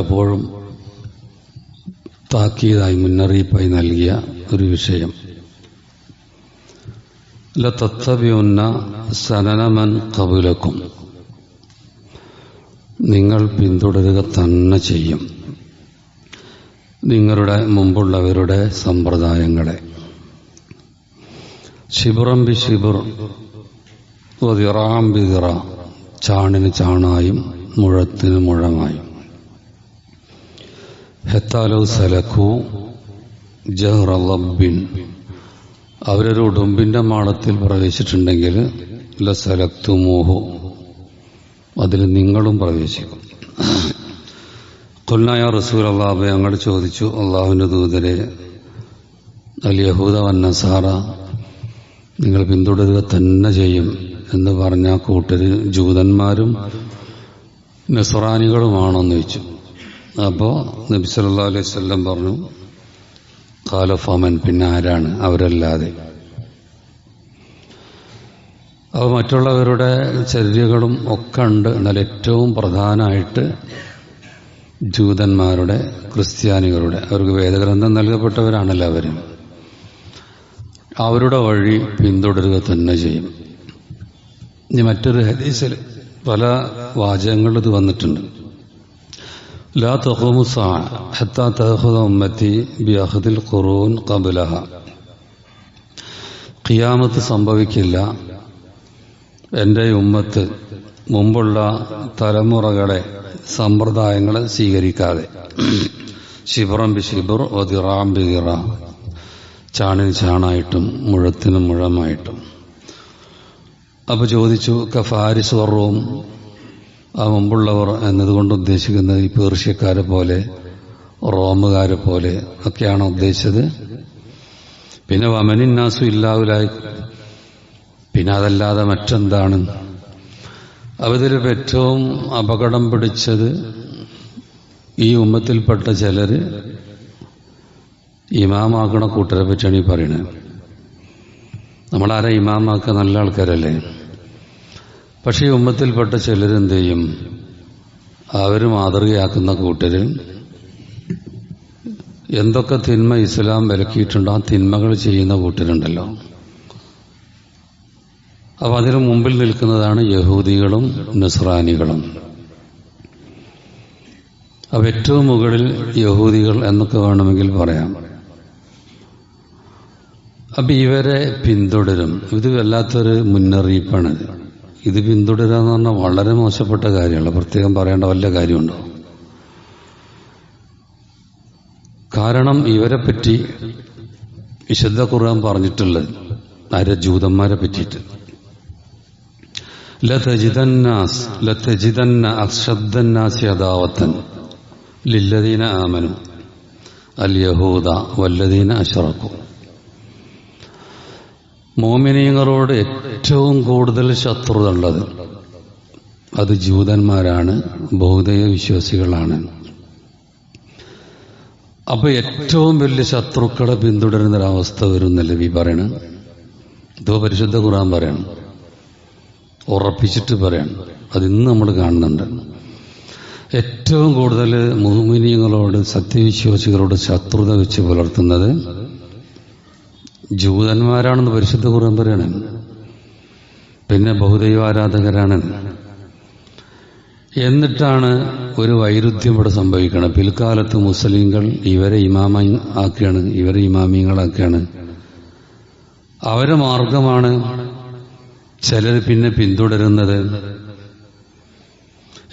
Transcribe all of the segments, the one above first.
പലപ്പോഴും താക്കീതായി മുന്നറിയിപ്പായി നൽകിയ ഒരു വിഷയം. ലത്തത്തബിയുന്ന സനനമൻ കബുലക്കും നിങ്ങൾ പിന്തുടരുക തന്നെ ചെയ്യും. നിങ്ങളുടെ മുമ്പുള്ളവരുടെ സമ്പ്രദായങ്ങളെ. ശിബുറം ബി ശിബുർ ബി ബിതിറ ചാണിന് ചാണായും മുഴത്തിന് മുഴമായും. ഹെത്താലോ സലഖു ജഹ്റബിൻ അവരൊരു ഉടുമ്പിന്റെ മാളത്തിൽ പ്രവേശിച്ചിട്ടുണ്ടെങ്കിൽ ലസലക്തുമോഹു അതിൽ നിങ്ങളും പ്രവേശിക്കും. കൊല്ലായ റസൂൽ അള്ളാഹ് ഞങ്ങൾ ചോദിച്ചു അള്ളാഹുവിന്റെ ദൂതരെ അൽ യഹൂദ വന്നസാറ നിങ്ങൾ പിന്തുടരുക തന്നെ ചെയ്യും എന്ന് പറഞ്ഞ കൂട്ടർ ജൂതന്മാരും നസ്രാനികളുമാണോന്ന് ചോദിച്ചു. അപ്പോൾ നബി സല്ലാ അലൈഹി സ്വല്ലം പറഞ്ഞു കാലഫാമൻ പിന്നെ ആരാണ്? അവരല്ലാതെ. അപ്പോൾ മറ്റുള്ളവരുടെ ചര്യകളും ഒക്കെ ഉണ്ട്. എന്നാൽ ഏറ്റവും പ്രധാനമായിട്ട് ജൂതന്മാരുടെ ക്രിസ്ത്യാനികളുടെ അവർക്ക് വേദഗ്രന്ഥം നൽകപ്പെട്ടവരാണല്ലോ അവർ അവരുടെ വഴി പിന്തുടരുക തന്നെ ചെയ്യും. ഇനി മറ്റൊരു ഹദീസിൽ പല വാചകങ്ങളിൽ ഇത് വന്നിട്ടുണ്ട്. ഖബ്ലഹ. ഖിയാമത്ത് സംഭവിക്കില്ല. എന്റെ ഉമ്മത്ത് മുമ്പുള്ള തലമുറകളെ സമ്പ്രദായങ്ങളെ സ്വീകരിക്കാതെ. ശിബറം ബി ശിബർ ഒതിറാം ബി ഇറ ചാണിന് ചാണായിട്ടും മുഴത്തിനും മുഴമായിട്ടും. അപ്പൊ ചോദിച്ചു കഫാരിസ് വർറവും ആ മുമ്പുള്ളവർ എന്നതുകൊണ്ട് ഉദ്ദേശിക്കുന്നത് ഈ പേർഷ്യക്കാരെ പോലെ റോമുകാരെ പോലെ ഒക്കെയാണ് ഉദ്ദേശിച്ചത്. പിന്നെ വമനിന്നാസു ഇല്ലാവിലായി പിന്നെ അതല്ലാതെ മറ്റെന്താണ്? അവതിൽ ഏറ്റവും അപകടം പിടിച്ചത് ഈ ഉമ്മത്തിൽപ്പെട്ട ചിലര് ഇമാമാക്കണ കൂട്ടരെ പറ്റിയാണ് ഈ പറയുന്നത് നമ്മളാരെ ഇമാമാക്ക നല്ല ആൾക്കാരല്ലേ? പക്ഷേ ഈ ഉമ്മത്തിൽപ്പെട്ട ചിലരെന്ത് ചെയ്യും? അവർ മാതൃകയാക്കുന്ന കൂട്ടർ എന്തൊക്കെ തിന്മ ഇസ്ലാം വിലക്കിയിട്ടുണ്ടോ ആ തിന്മകൾ ചെയ്യുന്ന കൂട്ടരുണ്ടല്ലോ. അപ്പൊ അതിനു മുമ്പിൽ നിൽക്കുന്നതാണ് യഹൂദികളും നസ്രാനികളും. അപ്പൊ ഏറ്റവും മുകളിൽ യഹൂദികൾ എന്നൊക്കെ വേണമെങ്കിൽ പറയാം. അപ്പൊ ഇവരെ പിന്തുടരും. ഇത് വല്ലാത്തൊരു മുന്നറിയിപ്പാണ് ഇത് പിന്തുടരുക എന്ന് പറഞ്ഞാൽ വളരെ മോശപ്പെട്ട കാര്യമാണ് പ്രത്യേകം പറയേണ്ട വല്ല കാര്യമുണ്ടോ? കാരണം ഇവരെ പറ്റി വിശുദ്ധ ഖുർആൻ പറഞ്ഞിട്ടുള്ളത് ആരെ ജൂതന്മാരെ പറ്റിയിട്ട്. ലതജിതന്നാസ് ലതജിതന്ന അക്ഷബ്ദന്നാസ് യഥാവത്തൻ ലില്ലദീന ആമനു അൽ യഹൂദ വല്ലദീന അഷറക്കു മോമിനീങ്ങളോട് ഏറ്റവും കൂടുതൽ ശത്രുത ഉള്ളത് അത് ജൂതന്മാരാണ് ബൗദ്ധയ വിശ്വാസികളാണ്. അപ്പൊ ഏറ്റവും വലിയ ശത്രുക്കളെ പിന്തുടരുന്ന ഒരവസ്ഥ വരുന്നല്ലേ വി പറയണ്? ഇതോ പരിശുദ്ധ ഖുർആൻ പറയണം. ഉറപ്പിച്ചിട്ട് പറയണം. അതിന്ന് നമ്മൾ കാണുന്നുണ്ട്. ഏറ്റവും കൂടുതൽ മുഹമിനിയങ്ങളോട് സത്യവിശ്വാസികളോട് ശത്രുത വെച്ച് പുലർത്തുന്നത് ജൂതന്മാരാണെന്ന് പരിശുദ്ധ ഖുർആൻ പറയണ. പിന്നെ ബഹുദൈവ ആരാധകരാണ് എന്നിട്ടാണ് ഒരു വൈരുദ്ധ്യം ഇവിടെ സംഭവിക്കണം പിൽക്കാലത്ത് മുസ്ലിങ്ങൾ ഇവരെ ഇമാമ ആക്കുകയാണ് ഇവരെ ഇമാമിയങ്ങളാക്കുകയാണ് അവരെ മാർഗമാണ് ചിലർ പിന്നെ പിന്തുടരുന്നത്.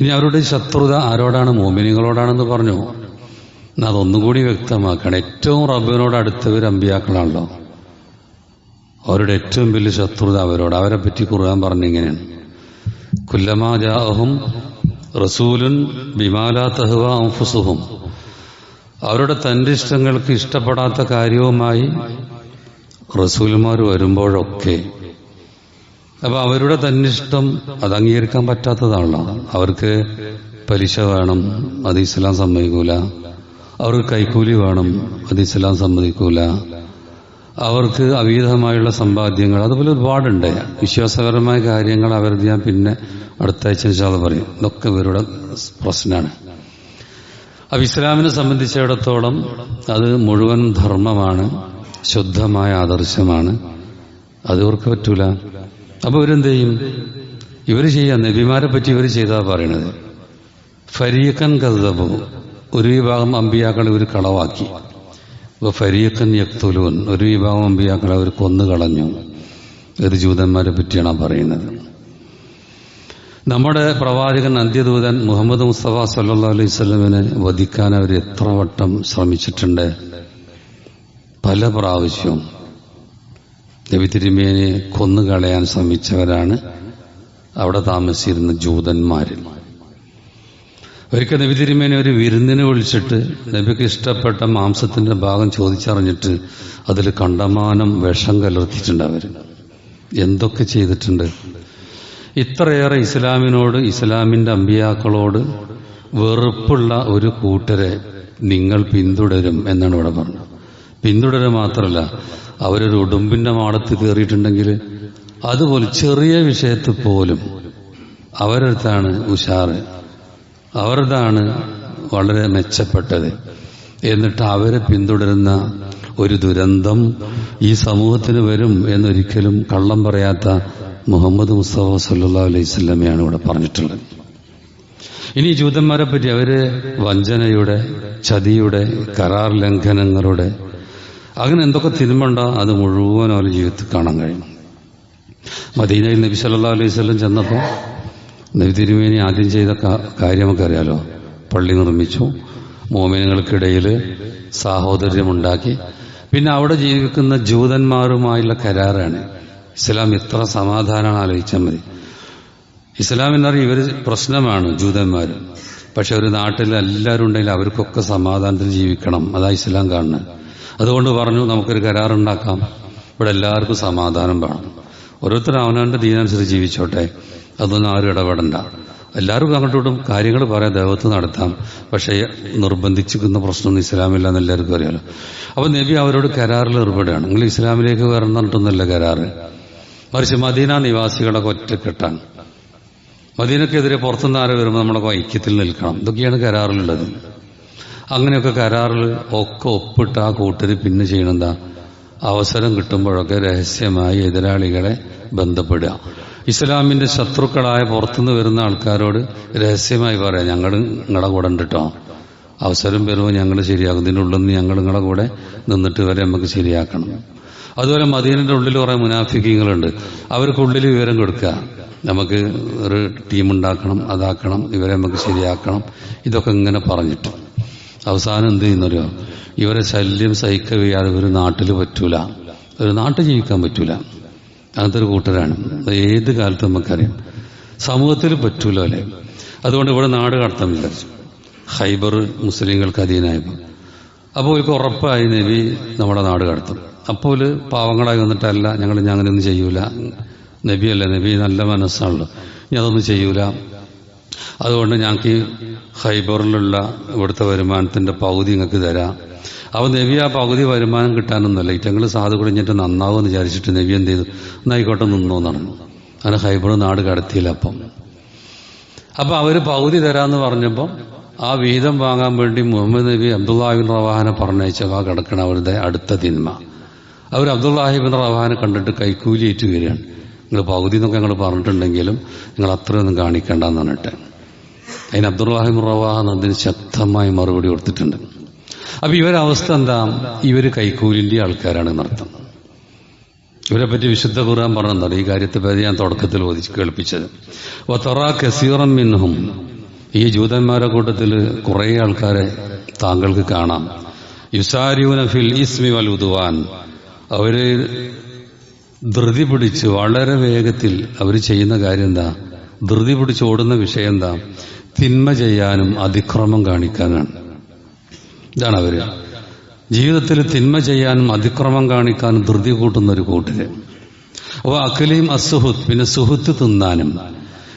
ഇനി അവരുടെ ശത്രുത ആരോടാണ്? മോമിനികളോടാണെന്ന് പറഞ്ഞു. അതൊന്നുകൂടി അതൊന്നും കൂടി വ്യക്തമാക്കണം. ഏറ്റവും റബ്ബിനോട് അടുത്തവർ അമ്പിയാക്കളാണല്ലോ. അവരുടെ ഏറ്റവും വലിയ ശത്രുത അവരോട്. അവരെ പറ്റി കുറുകാൻ പറഞ്ഞിങ്ങനെയാണ് കുല്ലമാജാഹും റസൂലും റസൂലുൻ ബിമാലാ തഹ്വ അവരുടെ തന്റെ ഇഷ്ടങ്ങൾക്ക് ഇഷ്ടപ്പെടാത്ത കാര്യവുമായി റസൂൽമാർ വരുമ്പോഴൊക്കെ അപ്പൊ അവരുടെ തന്നിഷ്ടം അത് അംഗീകരിക്കാൻ പറ്റാത്തതാണല്ലോ. അവർക്ക് പലിശ വേണം അത് ഇസ്ലാം സമ്മതിക്കൂല. അവർക്ക് കൈക്കൂലി വേണം അത് ഇസ്ലാം സമ്മതിക്കൂല. അവർക്ക് അവീതമായുള്ള സമ്പാദ്യങ്ങൾ. അതുപോലെ ഒരുപാടുണ്ട്. വിശ്വാസപരമായ കാര്യങ്ങൾ അവരുടെ ഞാൻ പിന്നെ അടുത്ത ആഴ്ച പറയും. ഇതൊക്കെ ഇവരുടെ പ്രശ്നമാണ്. അപ്പൊ ഇസ്ലാമിനെ സംബന്ധിച്ചിടത്തോളം അത് മുഴുവൻ ധർമ്മമാണ്. ശുദ്ധമായ ആദർശമാണ്. അത് ഇവർക്ക് പറ്റൂല. അപ്പൊ ഇവരെന്ത് ചെയ്യും? ഇവർ ചെയ്യാൻ നബിമാരെ പറ്റി ഇവർ ചെയ്താ പറയണത്. ഫരീഖൻ കഥബു ഒരു വിഭാഗം അമ്പിയാക്കൾ ഇവർ കളവാക്കി. ഫരീഖൻ യക്തുലൂൻ. ഒരു വിഭാഗം അമ്പിയാക്കളെ അവർ കൊന്നുകളഞ്ഞു ഇത് ജൂതന്മാരെ പറ്റിയാണ് പറയുന്നത്. നമ്മുടെ പ്രവാചകൻ അന്ത്യദൂതൻ മുഹമ്മദ് മുസ്തഫ സല്ലാ അലൈഹി സ്വലമിനെ വധിക്കാൻ അവർ എത്ര വട്ടം ശ്രമിച്ചിട്ടുണ്ട്? പല പ്രാവശ്യവും. നബി തിരുമേനെ കൊന്നുകളയാൻ ശ്രമിച്ചവരാണ് അവിടെ താമസിച്ചിരുന്ന ജൂതന്മാർ ഒരിക്കൽ നബി തിരുമേനെ ഒരു വിരുന്നിനെ വിളിച്ചിട്ട് നബിക്ക് ഇഷ്ടപ്പെട്ട മാംസത്തിന്റെ ഭാഗം ചോദിച്ചറിഞ്ഞിട്ട് അതിൽ കണ്ടമാനം വിഷം കലർത്തിയിട്ടുണ്ട് അവർ എന്തൊക്കെ ചെയ്തിട്ടുണ്ട്? ഇത്രയേറെ ഇസ്ലാമിനോട് ഇസ്ലാമിന്റെ അമ്പിയാക്കളോട് വെറുപ്പുള്ള ഒരു കൂട്ടരെ നിങ്ങൾ പിന്തുടരും എന്നാണ് ഇവിടെ പറഞ്ഞത്. പിന്തുടരുക മാത്രമല്ല അവരൊരു ഉടുമ്പിന്റെ മാടത്ത് കയറിയിട്ടുണ്ടെങ്കിൽ അതുപോലെ ചെറിയ വിഷയത്തിൽ പോലും അവരടുത്താണ് ഉഷാറ്. അവരതാണ് വളരെ മെച്ചപ്പെട്ടത്. എന്നിട്ട് അവരെ പിന്തുടരുന്ന ഒരു ദുരന്തം ഈ സമൂഹത്തിന് വരും എന്നൊരിക്കലും കള്ളം പറയാത്ത മുഹമ്മദ് മുസ്തഫ സല്ലാ അലൈഹി ഇവിടെ പറഞ്ഞിട്ടുള്ളത്. ഇനി ജൂതന്മാരെ പറ്റി അവർ വഞ്ചനയുടെ ചതിയുടെ കരാർ ലംഘനങ്ങളുടെ അങ്ങനെ എന്തൊക്കെ തിന്മണ്ട അത് മുഴുവൻ അവരുടെ ജീവിതത്തിൽ കാണാൻ കഴിയും. മദീനയിൽ നബി സല്ലാ അലൈഹി സ്വലം ചെന്നപ്പോൾ തിരുമേനി ആദ്യം ചെയ്ത കാര്യമൊക്കെ അറിയാലോ പള്ളി നിർമ്മിച്ചു. മോമിനുകൾക്കിടയിൽ സാഹോദര്യമുണ്ടാക്കി. പിന്നെ അവിടെ ജീവിക്കുന്ന ജൂതന്മാരുമായുള്ള കരാറാണ്. ഇസ്ലാം ഇത്ര സമാധാനമാണ് ആലോചിച്ചാൽ മതി. ഇസ്ലാം എന്നറിയ ഇവർ പ്രശ്നമാണ് ജൂതന്മാർ പക്ഷെ ഒരു നാട്ടിൽ എല്ലാവരും ഉണ്ടെങ്കിൽ അവർക്കൊക്കെ സമാധാനത്തിൽ ജീവിക്കണം. അതാ ഇസ്ലാം കാണുന്നത്. അതുകൊണ്ട് പറഞ്ഞു നമുക്കൊരു കരാറുണ്ടാക്കാം. ഇവിടെ എല്ലാവർക്കും സമാധാനം വേണം. ഓരോരുത്തരും അവനവന്റെ ദീനനുസരിച്ച് ജീവിച്ചോട്ടെ. അതൊന്നും ആരും ഇടപെടണ്ട. എല്ലാവർക്കും അങ്ങോട്ടും കാര്യങ്ങൾ പറയാൻ ദൈവത്ത് നടത്താം. പക്ഷേ നിർബന്ധിച്ചിരിക്കുന്ന പ്രശ്നമൊന്നും ഇസ്ലാമില്ല എന്ന് എല്ലാവർക്കും അറിയാലോ. അപ്പോൾ നബി അവരോട് കരാറിൽ ഏർപ്പെടുകയാണ്. നിങ്ങൾ ഇസ്ലാമിലേക്ക് വരണമെന്നിട്ടൊന്നുമല്ല കരാറ്. മറിച്ച് മദീന നിവാസികളൊക്കെ ഒറ്റക്കെട്ടാണ്. മദീനക്കെതിരെ പുറത്തുനിന്ന് ആരെ വരുമ്പോൾ നമ്മളൊക്കെ ഐക്യത്തിൽ നിൽക്കണം. ഇതൊക്കെയാണ് കരാറിലുള്ളത്. അങ്ങനെയൊക്കെ കരാറിൽ ഒക്കെ ഒപ്പിട്ട് ആ കൂട്ടര് പിന്നെ ചെയ്യണെന്താ അവസരം കിട്ടുമ്പോഴൊക്കെ രഹസ്യമായി എതിരാളികളെ ബന്ധപ്പെടുക. ഇസ്ലാമിന്റെ ശത്രുക്കളായ പുറത്തുനിന്ന് വരുന്ന ആൾക്കാരോട് രഹസ്യമായി പറയാം ഞങ്ങൾ നിങ്ങളുടെ കൂടെ ഉണ്ട് കേട്ടോ അവസരം വരുമ്പോൾ ഞങ്ങൾ ശരിയാകും ഇതിന്റെ ഉള്ളിൽ നിന്ന് ഞങ്ങൾ നിങ്ങളുടെ കൂടെ നിന്നിട്ട് വരെ നമുക്ക് ശരിയാക്കണം. അതുപോലെ മദീനന്റെ ഉള്ളിൽ കുറെ മുനാഫിക്കങ്ങളുണ്ട്. അവർക്കുള്ളിൽ വിവരം കൊടുക്കുക. നമുക്ക് ഒരു ടീം ഉണ്ടാക്കണം അതാക്കണം ഇവരെ നമുക്ക് ശരിയാക്കണം. ഇതൊക്കെ ഇങ്ങനെ പറഞ്ഞിട്ട്. അവസാനം എന്ത് ചെയ്യുന്നറിയോ? ഇവരെ ശല്യം സഹിക്കവയ്യാതെ ഒരു നാട്ടിൽ പറ്റൂല. ഒരു നാട്ടിൽ ജീവിക്കാൻ പറ്റൂല. അങ്ങനത്തെ ഒരു കൂട്ടരാണ്. ഏത് കാലത്ത് നമുക്കറിയാം. സമൂഹത്തിൽ പറ്റൂല അല്ലേ? അതുകൊണ്ട് ഇവിടെ നാട് കടത്താൻ വിചാരിച്ചു ഹൈബർ മുസ്ലിങ്ങൾക്ക് അധീനായപ്പോൾ അപ്പോൾ ഇവർക്ക് ഉറപ്പായി നബി നമ്മുടെ നാട് കടത്തും. അപ്പോൾ പാവങ്ങളായി വന്നിട്ടല്ല ഞങ്ങൾ ഞാൻ അങ്ങനെയൊന്നും ചെയ്യൂല. നബിയല്ല നബി നല്ല മനസ്സാണല്ലോ. ഇനി അതൊന്നും ചെയ്യൂല. അതുകൊണ്ട് ഞങ്ങൾക്ക് ഹൈബറിലുള്ള ഇവിടുത്തെ വരുമാനത്തിന്റെ പകുതി നിങ്ങൾക്ക് തരാം. അപ്പോൾ നബി ആ പകുതി വരുമാനം കിട്ടാനൊന്നുമല്ല. ഇറ്റങ്ങൾ സാധു കുടിഞ്ഞിട്ട് നന്നാവുമെന്ന് വിചാരിച്ചിട്ട് നബി എന്ത് ചെയ്തു? എന്നായിക്കോട്ടെ നിന്നോ എന്നാണ്. അങ്ങനെ ഹൈബർ നാട് കടത്തിയില്ല അപ്പം. അപ്പൊ അവർ പകുതി തരാന്ന് പറഞ്ഞപ്പോൾ ആ വീതം വാങ്ങാൻ വേണ്ടി മുഹമ്മദ് നബി അബ്ദുല്ലാഹിബിൻ റവാഹാനെ പറഞ്ഞയച്ച ആ കിടക്കണ അവരുടെ അടുത്ത തിന്മ. അവർ അബ്ദുല്ലാഹിബിൻ റവാഹാനെ കണ്ടിട്ട് കൈക്കൂലിയേറ്റ് വരികയാണ്. നിങ്ങൾ പകുതി എന്നൊക്കെ ഞങ്ങൾ പറഞ്ഞിട്ടുണ്ടെങ്കിലും നിങ്ങൾ അത്രയൊന്നും കാണിക്കേണ്ടെന്ന് പറഞ്ഞിട്ട്. അതിന് അബ്ദുറാഹിം റവാഹ് അതിന് ശക്തമായി മറുപടി കൊടുത്തിട്ടുണ്ട്. അപ്പൊ ഇവരെ അവസ്ഥ എന്താ? ഇവർ കൈക്കൂലിന്റെ ആൾക്കാരാണ് നടത്തുന്നത് ഇവരെ പറ്റി വിശുദ്ധ ഖുർആൻ പറഞ്ഞതാണ് ഈ കാര്യത്തെ പറ്റി ഞാൻ തുടക്കത്തിൽ ഓതിച്ച് കേൾപ്പിച്ചത്. ഒത്തറാ കസീറം മിൻഹും. ഈ ജൂതന്മാരുടെ കൂട്ടത്തിൽ കുറെ ആൾക്കാരെ താങ്കൾക്ക് കാണാം. യുസാരിയൂന ഫിൽ ഇസ്മി വൽ അവർ ധൃതി പിടിച്ച് വളരെ വേഗത്തിൽ അവർ ചെയ്യുന്ന കാര്യം എന്താ? ധൃതി പിടിച്ച് ഓടുന്ന വിഷയം എന്താ? തിന്മ ചെയ്യാനും അതിക്രമം കാണിക്കാനാണ്. ഇതാണ് അവർ ജീവിതത്തിൽ തിന്മ ചെയ്യാനും അതിക്രമം കാണിക്കാനും ധൃതി കൂട്ടുന്ന ഒരു കൂട്ടര് അപ്പോൾ അഖിലയും അസുഹുത്ത് പിന്നെ സുഹൃത്ത് തിന്നാനും.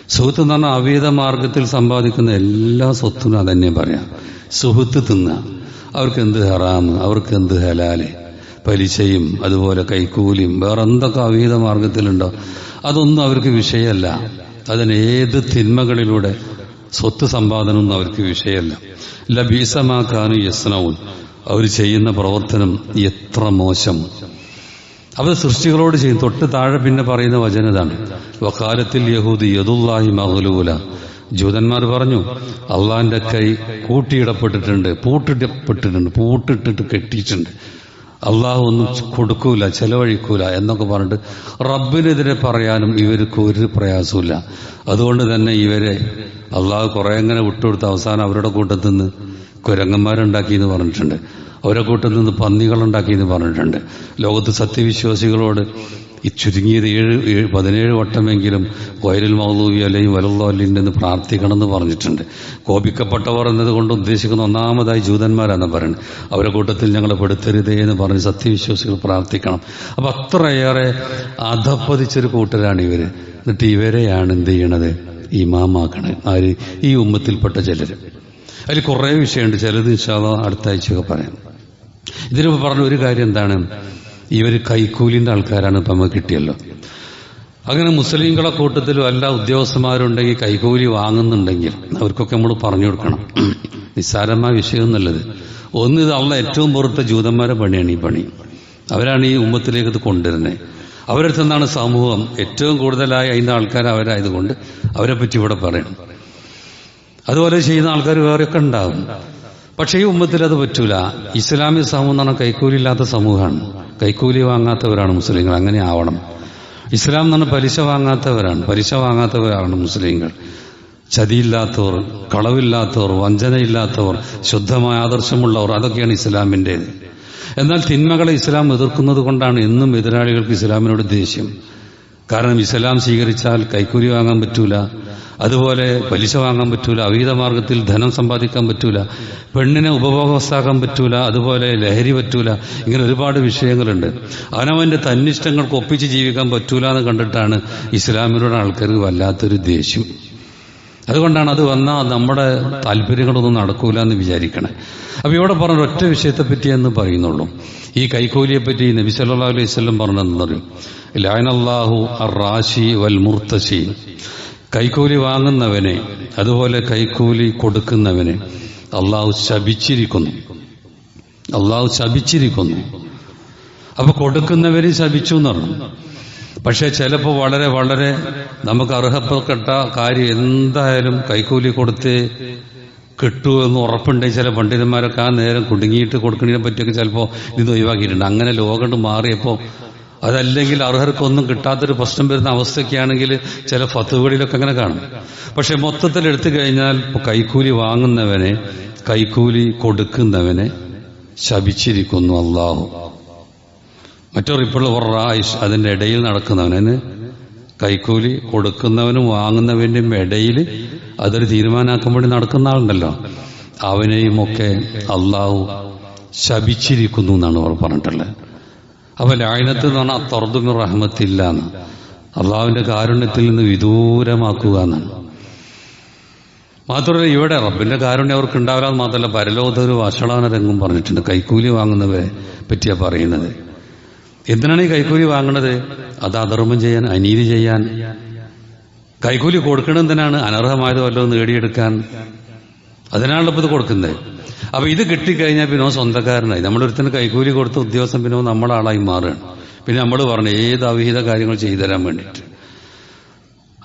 സുഹൃത്ത് എന്ന് പറഞ്ഞാൽ അവീത മാർഗത്തിൽ സമ്പാദിക്കുന്ന എല്ലാ സ്വത്തും അതന്നെ പറയാം. സുഹൃത്ത് തിന്ന. അവർക്ക് എന്ത് ഹറാമ് അവർക്ക് എന്ത് ഹലാൽ? പലിശയും അതുപോലെ കൈക്കൂലിയും വേറെ എന്തൊക്കെ അവീത മാർഗത്തിലുണ്ടോ അതൊന്നും അവർക്ക് വിഷയമല്ല. അതിന് ഏത് തിന്മകളിലൂടെ സ്വത്ത് സമ്പാദനമൊന്നും അവർക്ക് വിഷയമല്ല. ലബീസമാക്കാനും യസ്നവും അവർ ചെയ്യുന്ന പ്രവർത്തനം എത്ര മോശം. അവർ സൃഷ്ടികളോട് ചെയ്യും. തൊട്ട് താഴെ പിന്നെ പറയുന്ന വചനതാണ് വക്കാലത്തിൽ യഹൂദി യദുല്ലാഹി മഹലൂല ജൂതന്മാർ പറഞ്ഞു അള്ളാന്റെ കൈ കൂട്ടിയിടപ്പെട്ടിട്ടുണ്ട് പൂട്ടിടപ്പെട്ടിട്ടുണ്ട് പൂട്ടിട്ടിട്ട് കെട്ടിയിട്ടുണ്ട്. അള്ളാഹു ഒന്നും കൊടുക്കൂല ചെലവഴിക്കൂല എന്നൊക്കെ പറഞ്ഞിട്ട് റബ്ബിനെതിരെ പറയാനും ഇവർക്ക് ഒരു പ്രയാസമില്ല അതുകൊണ്ട് തന്നെ ഇവരെ അള്ളാഹു കുറെ എങ്ങനെ വിട്ടുകൊടുത്ത് അവസാനം അവരുടെ കൂട്ടത്തിൽ നിന്ന് കുരങ്ങന്മാരുണ്ടാക്കി എന്ന് പറഞ്ഞിട്ടുണ്ട്. അവരെ കൂട്ടത്തിൽ നിന്ന് പന്നികളുണ്ടാക്കി എന്ന് പറഞ്ഞിട്ടുണ്ട്. ലോകത്ത് സത്യവിശ്വാസികളോട് ഈ ചുരുങ്ങിയത് ഏഴ് പതിനേഴ് വട്ടമെങ്കിലും വയലിൽ മൗലൂവി അല്ലെങ്കിൽ വലുള്ളല്ലിന്റെ എന്ന് പ്രാർത്ഥിക്കണം എന്ന് പറഞ്ഞിട്ടുണ്ട്. കോപിക്കപ്പെട്ടവർ എന്നതുകൊണ്ട് ഉദ്ദേശിക്കുന്ന ഒന്നാമതായി ജൂതന്മാരാണ് പറയുന്നത് അവരെ കൂട്ടത്തിൽ ഞങ്ങളെ പെടുത്തരുതേ എന്ന് പറഞ്ഞ് സത്യവിശ്വാസികൾ പ്രാർത്ഥിക്കണം. അപ്പം അത്രയേറെ അധപ്പതിച്ചൊരു കൂട്ടരാണ് ഇവർ എന്നിട്ട് ഇവരെയാണ് എന്ത് ചെയ്യണത്? ഇമാമാക്കണത് ആര്? ഈ ഉമ്മത്തിൽപ്പെട്ട ചിലർ അതിൽ കുറേ വിഷയമുണ്ട്. ചിലത് ഇൻഷാല്ല അടുത്ത ആഴ്ചയൊക്കെ പറയാം. ഇതിന് പറഞ്ഞ ഒരു കാര്യം എന്താണ്? ഇവർ കൈക്കൂലിന്റെ ആൾക്കാരാണ് ഇപ്പം നമുക്ക് കിട്ടിയല്ലോ. അങ്ങനെ മുസ്ലിങ്ങളെ കൂട്ടത്തിലും എല്ലാ ഉദ്യോഗസ്ഥന്മാരുണ്ടെങ്കിൽ കൈകൂലി വാങ്ങുന്നുണ്ടെങ്കിൽ അവർക്കൊക്കെ നമ്മൾ പറഞ്ഞു കൊടുക്കണം. നിസ്സാരമായ വിഷയം നല്ലത് ഒന്ന് ഇത് അള്ള ഏറ്റവും പുറത്തെ ജൂതന്മാരെ പണിയാണ് ഈ പണി. അവരാണ് ഈ ഉമ്മത്തിലേക്ക് ഇത് കൊണ്ടുവരുന്നത്. അവരടുത്ത് നിന്നാണ് സമൂഹം ഏറ്റവും കൂടുതലായി അതിന്റെ ആൾക്കാർ അവരായതുകൊണ്ട് അവരെ പറ്റി ഇവിടെ പറയണം. അതുപോലെ ചെയ്യുന്ന ആൾക്കാർ വേറെയൊക്കെ ഉണ്ടാവും. പക്ഷേ ഈ ഉമ്മത്തിൽ അത് പറ്റൂല. ഇസ്ലാമിക സമൂഹം എന്ന് പറഞ്ഞാൽ കൈക്കൂലി ഇല്ലാത്ത സമൂഹമാണ്. കൈക്കൂലി വാങ്ങാത്തവരാണ് മുസ്ലിങ്ങൾ. അങ്ങനെ ആവണം. ഇസ്ലാം എന്ന് പറഞ്ഞാൽ പലിശ വാങ്ങാത്തവരാണ്. പലിശ വാങ്ങാത്തവരാണ് മുസ്ലിങ്ങൾ. ചതിയില്ലാത്തവർ കളവില്ലാത്തവർ വഞ്ചനയില്ലാത്തവർ ശുദ്ധമായ ആദർശമുള്ളവർ അതൊക്കെയാണ് ഇസ്ലാമിന്റേത്. എന്നാൽ തിന്മകളെ ഇസ്ലാം എതിർക്കുന്നത് കൊണ്ടാണ് എന്നും എതിരാളികൾക്ക് ഇസ്ലാമിനോട് ദേഷ്യം. കാരണം ഇസ്ലാം സ്വീകരിച്ചാൽ കൈക്കൂലി വാങ്ങാൻ പറ്റൂല. അതുപോലെ പലിശ വാങ്ങാൻ പറ്റൂല അവിഹിത മാർഗത്തിൽ ധനം സമ്പാദിക്കാൻ പറ്റൂല പെണ്ണിനെ ഉപഭോഗവസ്ഥാക്കാൻ പറ്റൂല അതുപോലെ ലഹരി പറ്റൂല ഇങ്ങനെ ഒരുപാട് വിഷയങ്ങളുണ്ട്. അവനവന്റെ തന്നിഷ്ടങ്ങൾക്ക് ഒപ്പിച്ച് ജീവിക്കാൻ പറ്റൂല എന്ന് കണ്ടിട്ടാണ് ഇസ്ലാമിനോട് ആൾക്കാർക്ക് വല്ലാത്തൊരു ദേഷ്യം. അതുകൊണ്ടാണ് അത് വന്നാൽ നമ്മുടെ താല്പര്യങ്ങളൊന്നും നടക്കൂല എന്ന് വിചാരിക്കണേ. അപ്പൊ ഇവിടെ പറഞ്ഞ ഒറ്റ വിഷയത്തെ പറ്റി എന്ന് പറയുന്നുള്ളൂ. ഈ കൈക്കൂലിയെ പറ്റി നബി സല്ലാ അലൈഹി സ്വല്ലം പറഞ്ഞെന്നറിയും ലായനല്ലാഹു അർ റാഷി വൽ മുർത്തശി. കൈക്കൂലി വാങ്ങുന്നവനെ അതുപോലെ കൈക്കൂലി കൊടുക്കുന്നവനെ അള്ളാഹു ശപിച്ചിരിക്കുന്നു. അള്ളാഹു ശപിച്ചിരിക്കുന്നു. അപ്പൊ കൊടുക്കുന്നവര് ശപിച്ചു എന്ന് പക്ഷെ ചിലപ്പോൾ വളരെ വളരെ നമുക്ക് അർഹപ്പെട്ട കാര്യം എന്തായാലും കൈക്കൂലി കൊടുത്ത് കിട്ടുമെന്ന് ഉറപ്പുണ്ടെങ്കിൽ ചില പണ്ഡിതന്മാരൊക്കെ ആ നേരം കുടുങ്ങിയിട്ട് കൊടുക്കുന്നതിനെ പറ്റിയൊക്കെ ചിലപ്പോൾ ഇത് ഒഴിവാക്കിയിട്ടുണ്ട്. അങ്ങനെ ലോകം മാറിയപ്പോൾ അതല്ലെങ്കിൽ അർഹർക്കൊന്നും കിട്ടാത്തൊരു പ്രശ്നം വരുന്ന അവസ്ഥയ്ക്കാണെങ്കിൽ ചില ഫത്തുകളിലൊക്കെ അങ്ങനെ കാണും. പക്ഷെ മൊത്തത്തിൽ എടുത്തു കഴിഞ്ഞാൽ കൈക്കൂലി വാങ്ങുന്നവനെ കൈക്കൂലി കൊടുക്കുന്നവനെ ശപിച്ചിരിക്കുന്നു അള്ളാഹു മറ്റൊരു ഇപ്പോൾ റായിഷ് അതിന്റെ ഇടയിൽ നടക്കുന്നവനെ കൈക്കൂലി കൊടുക്കുന്നവനും വാങ്ങുന്നവന്റെയും ഇടയിൽ അതൊരു തീരുമാനമാക്കാൻ വേണ്ടി നടക്കുന്ന ആളുണ്ടല്ലോ. അവനെയും ഒക്കെ അള്ളാഹു ശപിച്ചിരിക്കുന്നു എന്നാണ് അവർ പറഞ്ഞിട്ടുള്ളത്. അപ്പൊ ലായനത്ത് എന്ന് പറഞ്ഞാൽ തുറതുമി റഹ്മത്തില്ല എന്ന്. അള്ളാഹുവിന്റെ കാരുണ്യത്തിൽ നിന്ന് വിദൂരമാക്കുക എന്നാണ് മാത്രമല്ല ഇവിടെ റബ്ബിന്റെ കാരുണ്യം അവർക്ക് ഉണ്ടാവില്ല എന്ന് മാത്രമല്ല പരലോകത്ത് ഒരു വഷളാന രംഗം പറഞ്ഞിട്ടുണ്ട്. കൈക്കൂലി വാങ്ങുന്നവരെ പറ്റിയാ പറയുന്നത്. എന്തിനാണ് ഈ കൈക്കൂലി വാങ്ങണത് അത് അധർമ്മം ചെയ്യാൻ അനീതി ചെയ്യാൻ. കൈക്കൂലി കൊടുക്കണം എന്തിനാണ്? അനർഹമായത് വല്ലതും നേടിയെടുക്കാൻ? അതിനാണല്ലോ ഇപ്പൊ ഇത് കൊടുക്കുന്നത്. അപ്പൊ ഇത് കിട്ടിക്കഴിഞ്ഞാൽ പിന്നെ സ്വന്തക്കാരനായി. നമ്മളൊരുത്തിന് കൈക്കൂലി കൊടുത്ത ഉദ്യോഗസ്ഥൻ പിന്നെ നമ്മുടെ ആളായി മാറുകയാണ്. പിന്നെ നമ്മൾ പറഞ്ഞു ഏത് അവിഹിത കാര്യങ്ങൾ ചെയ്തു തരാൻ വേണ്ടിയിട്ട്.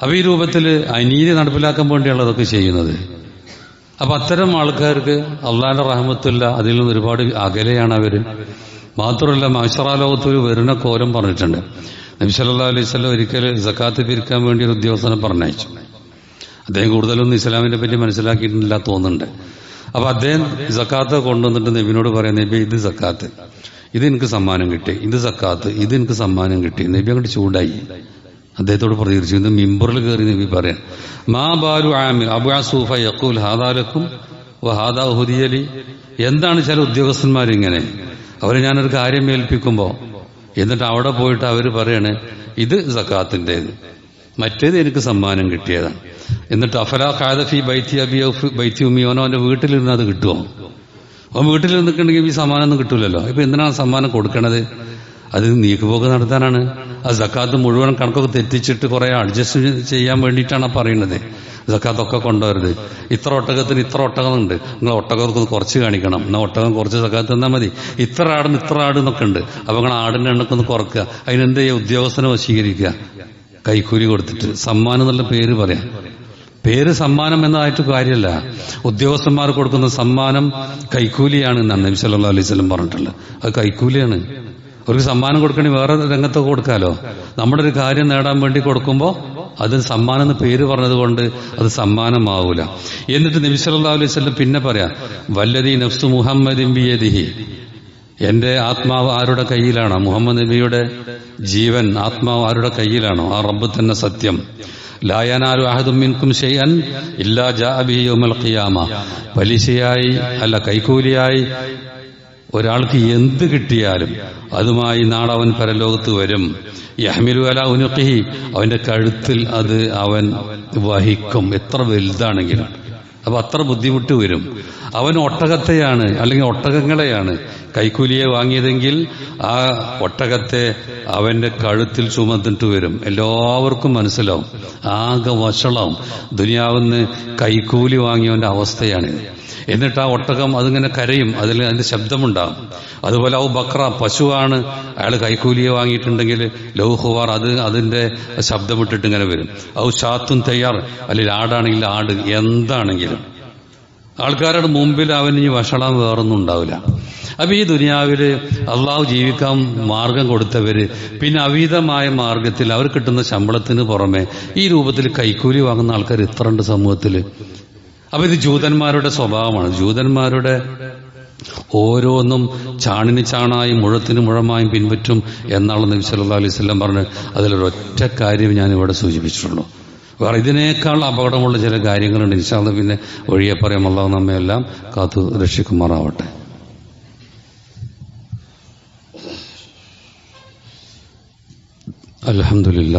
അപ്പൊ ഈ രൂപത്തിൽ അനീതി നടപ്പിലാക്കാൻ വേണ്ടിയാണ് അതൊക്കെ ചെയ്യുന്നത്. അപ്പൊ അത്തരം ആൾക്കാർക്ക് അള്ളാന്റെ റഹമത്തില്ല അതിൽ നിന്ന് ഒരുപാട് അകലെയാണ് അവർ. മാത്രമല്ല മാഷറാലോകത്ത് ഒരു വരുന്ന കോലം പറഞ്ഞിട്ടുണ്ട്. നബി സല്ലാ അലൈഹി സ്വലം ഒരിക്കൽ സക്കാത്ത് പിരിക്കാൻ വേണ്ടി ഒരു ഉദ്യോഗസ്ഥനെ പറഞ്ഞയച്ചു. അദ്ദേഹം കൂടുതലൊന്നും ഇസ്ലാമിനെ പറ്റി മനസ്സിലാക്കിയിട്ടില്ല തോന്നുന്നുണ്ട്. അപ്പൊ അദ്ദേഹം സക്കാത്ത് കൊണ്ടുവന്നിട്ട് നബിനോട് പറയാം നബി ഇത് സക്കാത്ത്. ഇത് എനിക്ക് സമ്മാനം കിട്ടി. ഇത് സക്കാത്ത്. ഇത് എനിക്ക് സമ്മാനം കിട്ടി. നബി അങ്ങോട്ട് ചൂടായി. അദ്ദേഹത്തോട് പ്രതികരിച്ചു. ഇത് മിമ്പറിൽ കയറി നബി പറയാം മാ ബാലു ആമിർ അബു സൂഫ യക്കൂൽ ഹാദാലക്കും ഹാദാ ഹുദിയലി എന്താണ് ചില ഉദ്യോഗസ്ഥന്മാരിങ്ങനെ അവരെ ഞാനൊരു കാര്യം ഏൽപ്പിക്കുമ്പോൾ എന്നിട്ട് അവിടെ പോയിട്ട് അവർ പറയാണ് ഇത് സക്കാത്തിന്റെത് മറ്റേത് എനിക്ക് സമ്മാനം കിട്ടിയതാണ് എന്നിട്ട് അഫലാ ഖാദഫി ബൈത്തി അബി ബൈത്തി ഉമ്മിയോനോ അവന്റെ വീട്ടിലിരുന്ന് അത് കിട്ടുമോ അവൻ വീട്ടിൽ നിൽക്കണമെങ്കിൽ ഈ സമ്മാനമൊന്നും കിട്ടൂലല്ലോ. ഇപ്പൊ എന്തിനാണ് സമ്മാനം കൊടുക്കണത്? അത് നീക്കുപോക്ക് നടത്താനാണ്. ആ സക്കാത്ത് മുഴുവൻ കണക്കൊക്കെ തെറ്റിച്ചിട്ട് കുറെ അഡ്ജസ്റ്റ് ചെയ്യാൻ വേണ്ടിയിട്ടാണ് പറയുന്നത്. സക്കാത്തൊക്കെ കൊണ്ടുവരുത് ഇത്ര ഒട്ടകത്തിന് ഇത്ര ഒട്ടകമുണ്ട്. നിങ്ങൾ ഒട്ടകർക്ക് കുറച്ച് കാണിക്കണം. എന്നാൽ ഒട്ടകം കുറച്ച് സക്കാത്ത് തന്നാൽ മതി. ഇത്ര ആടും ഇത്ര ആടും എന്നൊക്കെ ഉണ്ട്. അപ്പൊ നിങ്ങൾ ആടിന്റെ എണ്ണക്കൊന്ന് കുറക്കുക. അതിനെന്ത് ഉദ്യോഗസ്ഥനെ വശീകരിക്കുക. കൈക്കൂലി കൊടുത്തിട്ട് സമ്മാനം എന്നുള്ള പേര് പറയാം. പേര് സമ്മാനം എന്നതായിട്ട് കാര്യമല്ല ഉദ്യോഗസ്ഥന്മാർ കൊടുക്കുന്ന സമ്മാനം കൈക്കൂലിയാണ് എന്നാണ് നബി സല്ലല്ലാഹു അലൈഹി സ്വലം പറഞ്ഞിട്ടുള്ളത്. അത് കൈക്കൂലിയാണ്. ഒരു സമ്മാനം കൊടുക്കണമെങ്കിൽ വേറെ രംഗത്തൊക്കെ കൊടുക്കാലോ? നമ്മുടെ ഒരു കാര്യം നേടാൻ വേണ്ടി കൊടുക്കുമ്പോൾ അത് സമ്മാനം എന്ന് പേര് പറഞ്ഞത് കൊണ്ട് അത് സമ്മാനമാവൂല. എന്നിട്ട് നബി സല്ലല്ലാഹു അലൈഹി സ്വലം പിന്നെ പറയാം വല്ലതി നഫ്സു മുഹമ്മദിൻ എന്റെ ആത്മാവ് ആരുടെ കയ്യിലാണ്? മുഹമ്മദ് നബിയുടെ ജീവൻ ആത്മാവ് ആരുടെ കയ്യിലാണോ? ആ റബ്ബ് തന്നെ സത്യം. ലായനാലു അഹദും മിൻകും ചെയ്യാൻ ഇല്ലാ ജാബി യൗമൽ ഖിയാമ. പലിശയായി അല്ല കൈക്കൂലിയായി ഒരാൾക്ക് എന്ത് കിട്ടിയാലും അതുമായി നാളവൻ പരലോകത്ത് വരും. യഹ്മിലു അല ഉനുഖിഹി. അവന്റെ കഴുത്തിൽ അത് അവൻ വഹിക്കും. എത്ര വലുതാണെങ്കിലും. അപ്പൊ അത്ര ബുദ്ധിമുട്ട് വരും. അവൻ ഒട്ടകത്തെയാണ് അല്ലെങ്കിൽ ഒട്ടകങ്ങളെയാണ് കൈക്കൂലിയെ വാങ്ങിയതെങ്കിൽ ആ ഒട്ടകത്തെ അവന്റെ കഴുത്തിൽ ചുമന്നിട്ട് വരും. എല്ലാവർക്കും മനസ്സിലാവും. ആകെ വഷളാവും. ദുനിയാവുന്ന് കൈക്കൂലി വാങ്ങിയവന്റെ അവസ്ഥയാണിത് എന്നിട്ട് ആ ഒട്ടകം അതിങ്ങനെ കരയും. അതിൽ അതിന്റെ ശബ്ദമുണ്ടാകും. അതുപോലെ ഔ ബക്ര പശുവാണ്. അയാൾ കൈക്കൂലിയെ വാങ്ങിയിട്ടുണ്ടെങ്കിൽ ലൗഹുവാർ അത് അതിന്റെ ശബ്ദമിട്ടിട്ട് ഇങ്ങനെ വരും. ഔ ഷാത്തും തയ്യാർ. അല്ലെങ്കിൽ ആടാണെങ്കിൽ ആട്. എന്താണെങ്കിലും. ആൾക്കാരുടെ മുമ്പിൽ അവന് ഇനി വഷളാൻ വേറൊന്നും ഉണ്ടാവില്ല. അപ്പൊ ഈ ദുനിയാവിൽ അള്ളാഹു ജീവിക്കാൻ മാർഗം കൊടുത്തവര് പിന്നെ അവീതമായ മാർഗത്തിൽ അവർ കിട്ടുന്ന ശമ്പളത്തിന് പുറമെ ഈ രൂപത്തിൽ കൈക്കൂലി വാങ്ങുന്ന ആൾക്കാർ ഇത്രണ്ട് സമൂഹത്തിൽ. അപ്പൊ ഇത് ജൂതന്മാരുടെ സ്വഭാവമാണ്. ജൂതന്മാരുടെ ഓരോന്നും ചാണിന് ചാണായും മുഴത്തിന് മുഴമായും പിൻപറ്റും എന്നാണ് നബി സല്ലാ അലൈഹി വസല്ലം പറഞ്ഞ് അതിലൊരൊറ്റ കാര്യം ഞാൻ ഇവിടെ സൂചിപ്പിച്ചിട്ടുള്ളൂ. വേറെ ഇതിനേക്കാൾ അപകടമുള്ള ചില കാര്യങ്ങളുണ്ട്. ഇൻഷാല്ല പിന്നെ വഴിയെ പറയാം. അള്ളാഹു നമ്മയെല്ലാം കാത്തു രക്ഷിക്കുമാറാവട്ടെ. അലഹമില്ല